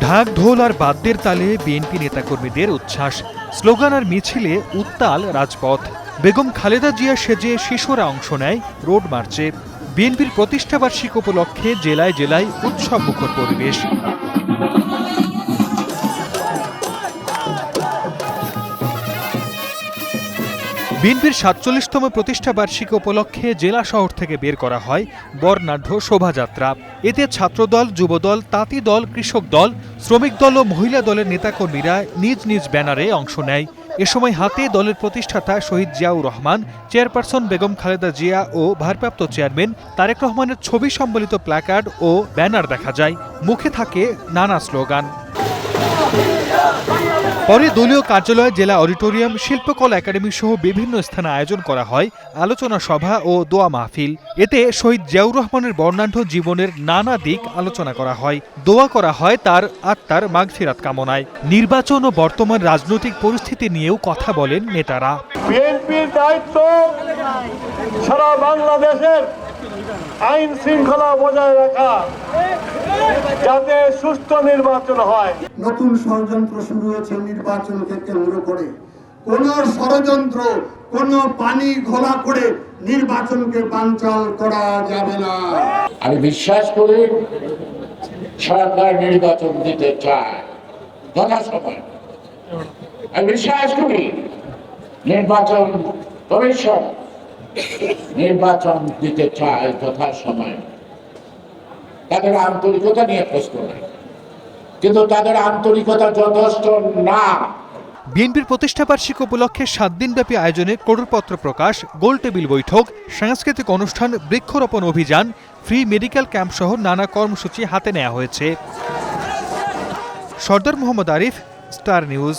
ঢাক, ঢোল আর বাদ্যের তালে বিএনপি নেতাকর্মীদের উচ্ছ্বাস। স্লোগান আর মিছিলে উত্তাল রাজপথ। বেগম খালেদা জিয়া সেজে শিশুরা অংশ নেয় রোড মার্চে। বিএনপির প্রতিষ্ঠাবার্ষিক উপলক্ষে জেলায় জেলায় উৎসব মুখর পরিবেশ। বিএনপির সাতচল্লিশতম প্রতিষ্ঠা বার্ষিকী উপলক্ষে জেলা শহর থেকে বের করা হয় বর্ণাঢ্য শোভাযাত্রা। এতে ছাত্রদল, যুবদল, তাঁতি দল, কৃষক দল, শ্রমিক দল ও মহিলা দলের নেতাকর্মীরা নিজ নিজ ব্যানারে অংশ নেয়। এ সময় হাতে দলের প্রতিষ্ঠাতা শহীদ জিয়াউর রহমান, চেয়ারপারসন বেগম খালেদা জিয়া ও ভারপ্রাপ্ত চেয়ারম্যান তারেক রহমানের ছবি সম্বলিত প্ল্যাকার্ড ও ব্যানার দেখা যায়। মুখে থাকে নানা স্লোগান। পরে দলীয় কার্যালয় জেলা অডিটোরিয়াম, শিল্পকলা একাডেমি সহ বিভিন্ন স্থানে আয়োজন করা হয় আলোচনা সভা ও দোয়া মাহফিল। এতে শহীদ জিয়াউর রহমানের বর্ণাঢ্য জীবনের নানা দিক আলোচনা করা হয়। দোয়া করা হয় তার আত্মার মাগফিরাত কামনায়। নির্বাচন ও বর্তমান রাজনৈতিক পরিস্থিতি নিয়েও কথা বলেন নেতারা। বিএনপির দায়িত্ব সারা বাংলাদেশের। আইন শৃঙ্খলা বজায় রাখা যাতে সুস্থ নির্বাচন হয়। নতুন ষড়যন্ত্র শুরু হয়েছে নির্বাচনকে কেন্দ্র করে কোন ষড়যন্ত্র কোন পানি ঘোলা করে নির্বাচনকে বানচাল করা যাবে না। আমি বিশ্বাস করি সরকার নির্বাচন দিতে চায় যথাসময়। আমি বিশ্বাস করি নির্বাচন কমিশন নির্বাচন দিতে চায় যথাসময়। তাদের আন্তরিকতা নিয়ে প্রশ্ন নাই। কিন্তু তাদের আন্তরিকতা যথেষ্ট না। বিএনপির প্রতিষ্ঠাবার্ষিকী উপলক্ষে সাত দিনব্যাপী আয়োজনে করপত্র প্রকাশ, গোল টেবিল বৈঠক, সাংস্কৃতিক অনুষ্ঠান, বৃক্ষরোপণ অভিযান, ফ্রি মেডিকেল ক্যাম্প সহ নানা কর্মসূচি হাতে নেওয়া হয়েছে। Sardar Mohammad Arif, star news.